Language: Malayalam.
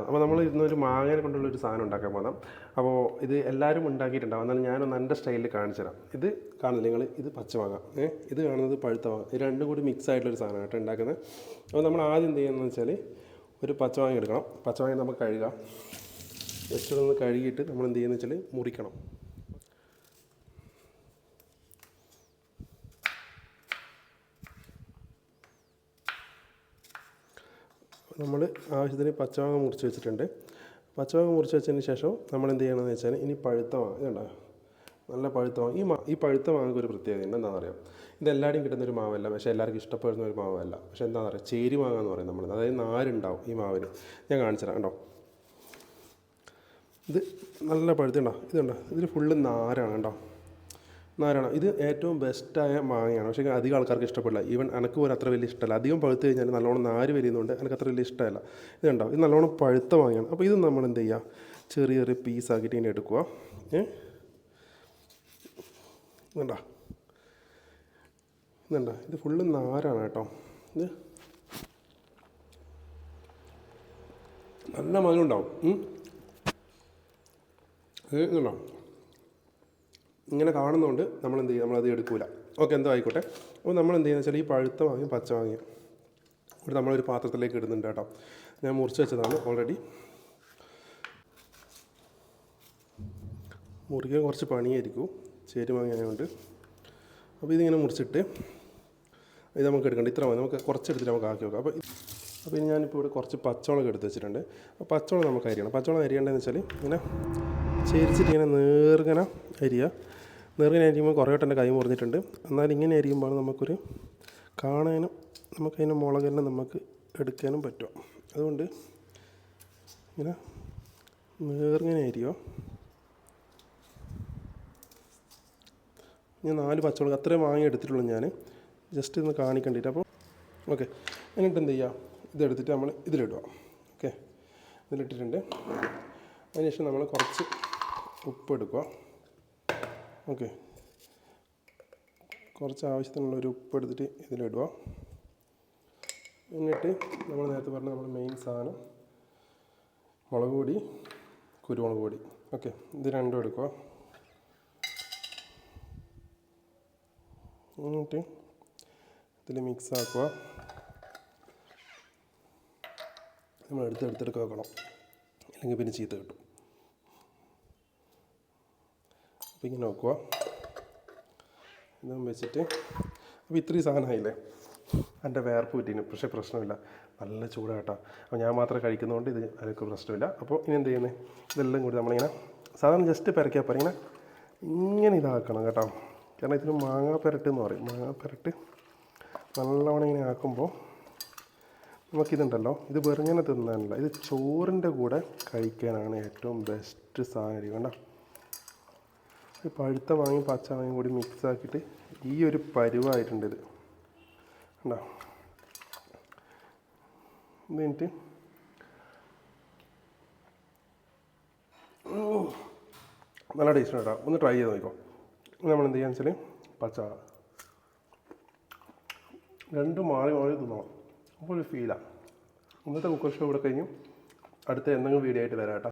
അപ്പോൾ നമ്മൾ ഇന്നൊരു മാങ്ങനെ കൊണ്ടുള്ള ഒരു സാധനം ഉണ്ടാക്കാൻ പോകാം അപ്പോൾ ഇത് എല്ലാവരും ഉണ്ടാക്കിയിട്ടുണ്ടാവും. എന്നാലും ഞാനൊന്ന് എന്റെ സ്റ്റൈലിൽ കാണിച്ചു തരാം. ഇത് കാണുന്നില്ല നിങ്ങൾ ഇത് പച്ചമാങ്ങ. ഏ ഇത് കാണുന്നത് പഴുത്ത മാങ്ങ. ഇത് രണ്ടും കൂടി മിക്സ് ആയിട്ടുള്ളൊരു സാധനമാണ് കേട്ടോ ഉണ്ടാക്കുന്നത്. അപ്പോൾ നമ്മൾ ആദ്യം എന്ത് ചെയ്യുന്നത് വെച്ചാൽ ഒരു പച്ചമാങ്ങ എടുക്കണം. പച്ചമാങ്ങ നമുക്ക് കഴുകാം. ജസ്റ്റ് ഒന്ന് കഴുകിയിട്ട് നമ്മൾ എന്ത് ചെയ്യുന്നത് വെച്ചാൽ മുറിക്കണം. നമ്മൾ ആവശ്യത്തിന് പച്ചമാങ്ങ മുറിച്ച് വെച്ചിട്ടുണ്ട്. പച്ചമാങ്ങ മുറിച്ച് വെച്ചതിന് ശേഷം നമ്മൾ എന്ത് ചെയ്യണമെന്ന് വെച്ചാൽ ഇനി പഴുത്ത മാങ്ങ ഇതുണ്ടോ നല്ല പഴുത്ത മാങ്ങ ഈ മാ ഈ പഴുത്ത മാങ്ങയ്ക്ക് ഒരു പ്രത്യേകത ഉണ്ട്. എന്താണെന്ന് അറിയാം? ഇത് എല്ലാവരും കിട്ടുന്ന ഒരു മാവല്ല. പക്ഷേ എല്ലാവർക്കും ഇഷ്ടപ്പെടുന്ന ഒരു മാവല്ല. പക്ഷേ എന്താണെന്ന് അറിയാം? ചേരി മാങ്ങ എന്ന് പറയും നമ്മൾ അതായത് നാരുണ്ടാവും ഈ മാവിന്. ഞാൻ കാണിച്ചു തരാം. കേട്ടോ ഇത് നല്ല പഴുത്തുണ്ടോ ഇതുണ്ടോ ഇതിൽ ഫുള്ള് നാരാണ് കണ്ടോ? നാരാണ് ഇത് ഏറ്റവും ബെസ്റ്റായ മാങ്ങയാണ്. പക്ഷേ അധികം ആൾക്കാർക്ക് ഇഷ്ടപ്പെടില്ല. ഈവൻ എനിക്ക് പോലും അത്ര വലിയ ഇഷ്ടമല്ല. അധികം പഴുത്ത് കഴിഞ്ഞാൽ നല്ലോണം നാര് വരുന്നതുകൊണ്ട് എനിക്ക് അത്ര വലിയ ഇഷ്ടമല്ല. ഇത് കണ്ടോ? ഇത് നല്ലോണം പഴുത്ത മാങ്ങയാണ്. അപ്പോൾ ഇത് നമ്മൾ എന്ത് ചെയ്യുക ചെറിയ ചെറിയ പീസ് ആക്കിയിട്ട് ഇങ്ങനെ എടുക്കുക ഏ? ഇതുണ്ടോ ഇത് ഫുള്ള് നാരാണ് കേട്ടോ. ഇത് നല്ല മാങ്ങ ഉണ്ടാവും. ഉം. ഇങ്ങനെ കാണുന്നതുകൊണ്ട് നമ്മൾ എന്ത് ചെയ്യും? നമ്മളത് എടുക്കില്ല ഓക്കെ എന്തോ ആയിക്കോട്ടെ. അപ്പോൾ നമ്മൾ എന്ത് ചെയ്യുന്നത് വെച്ചാൽ ഈ പഴുത്ത വാങ്ങി പച്ച വാങ്ങി ഇവിടെ നമ്മളൊരു പാത്രത്തിലേക്ക് ഇടുന്നുണ്ട് കേട്ടോ. ഞാൻ മുറിച്ച് വെച്ചതാണ് ഓൾറെഡി മുറിക്കാൻ കുറച്ച് പണിയായിരിക്കും. ചേരി വാങ്ങിയതുകൊണ്ട് അപ്പോൾ ഇതിങ്ങനെ മുറിച്ചിട്ട് ഇത് നമുക്ക് എടുക്കണ്ട. ഇത്ര മതി. നമുക്ക് കുറച്ച് എടുത്തിട്ട് നമുക്ക് ആക്കി വെക്കാം അപ്പോൾ അപ്പോൾ ഇനി ഞാനിപ്പോൾ ഇവിടെ കുറച്ച് പച്ചമുളക് എടുത്ത് വെച്ചിട്ടുണ്ട്. അപ്പോൾ പച്ചമുളക് നമുക്ക് അരിയണം. പച്ചമുളക് അരിയേണ്ടതെന്ന് വെച്ചാൽ ഇങ്ങനെ ചേരിച്ചിട്ട് ഇങ്ങനെ നേർങ്ങനെ അരിയുക. അരിയുമ്പോൾ കുറേ വട്ടം എന്റെ കൈ മുറിഞ്ഞിട്ടുണ്ട്. എന്നാൽ ഇങ്ങനെ അരിയുമ്പോൾ നമുക്കൊരു കാണാനും നമുക്കതിന്റെ മുളകെല്ലാം നമുക്ക് എടുക്കാനും പറ്റും അതുകൊണ്ട് ഇങ്ങനെ നേർങ്ങനെ അരിയോ ഞാൻ നാല് പച്ചമുളക് അത്രയും വാങ്ങി എടുത്തിട്ടുള്ളൂ ഞാൻ. ജസ്റ്റ് ഒന്ന് കാണിക്കണ്ടിട്ട്. അപ്പോൾ ഓക്കെ. എന്നിട്ട് എന്ത് ചെയ്യുക? ഇതെടുത്തിട്ട് നമ്മൾ ഇതിലിടുക. ഓക്കെ. ഇതിലിട്ടിട്ടുണ്ട്. അതിനുശേഷം നമ്മൾ കുറച്ച് ഉപ്പ് എടുക്കുക. ഓക്കെ. കുറച്ച് ആവശ്യത്തിനുള്ള ഒരു ഉപ്പ് എടുത്തിട്ട് ഇതിലിടുക. എന്നിട്ട് നമ്മൾ നേരത്തെ പറഞ്ഞ നമ്മുടെ മെയിൻ സാധനം മുളക് പൊടി കുരുമുളക് പൊടി. ഓക്കെ ഇത് രണ്ടും എടുക്കുക. എന്നിട്ട് ഇതിൽ മിക്സ് ആക്കുക. നമ്മൾ എടുത്ത് എടുത്തെടുക്കുക വെക്കണം അല്ലെങ്കിൽ പിന്നെ ചീത്ത കിട്ടും. അപ്പോൾ ഇങ്ങനെ നോക്കുക ഇതും വെച്ചിട്ട്. അപ്പോൾ ഇത്രയും സാധനമായില്ലേ? എന്റെ വേർപ്പ് പറ്റിന് പക്ഷേ പ്രശ്നമില്ല. നല്ല ചൂടാട്ടോ. അപ്പോൾ ഞാൻ മാത്രം കഴിക്കുന്നതുകൊണ്ട് ഇത് എനിക്ക് പ്രശ്നമില്ല. അപ്പോൾ ഇനി എന്ത് ചെയ്യുന്നത് ഇതെല്ലാം കൂടി നമ്മളിങ്ങനെ സാധാരണ ജസ്റ്റ് പെരക്കിയാൽ പറയുന്നത് ഇങ്ങനെ ഇതാക്കണം കേട്ടോ. കാരണം ഇതിന് മാങ്ങാ പെരട്ട് എന്ന് പറയും. മാങ്ങാ പെരട്ട് നല്ലവണ്ണം ഇങ്ങനെ ആക്കുമ്പോൾ നമുക്കിതുണ്ടല്ലോ. ഇത് വെറുങ്ങനെ തിന്നാനല്ല. ഇത് ചോറിന്റെ കൂടെ കഴിക്കാനാണ് ഏറ്റവും ബെസ്റ്റ് സാധനം കണ്ടോ? പഴുത്ത മാങ്ങയും പച്ച മാങ്ങയും കൂടി മിക്സ് ആക്കിയിട്ട് ഈ ഒരു പരുവായിട്ടുണ്ട് ഇത്. ഉണ്ടോ എന്നിട്ട് നല്ല ടേസ്റ്റ് കേട്ടോ. ഒന്ന് ട്രൈ ചെയ്ത് നോക്കോ നമ്മൾ എന്ത് ചെയ്യാന്ന് വെച്ചാൽ പച്ച രണ്ടും മാറി മാറി തിന്നണം. അപ്പോൾ ഒരു ഫീലാണ് ഇന്നത്തെ കുക്കർ ഷോ ഇവിടെ കഴിഞ്ഞു. അടുത്ത എന്തെങ്കിലും വീഡിയോ ആയിട്ട് വരാം കേട്ടോ.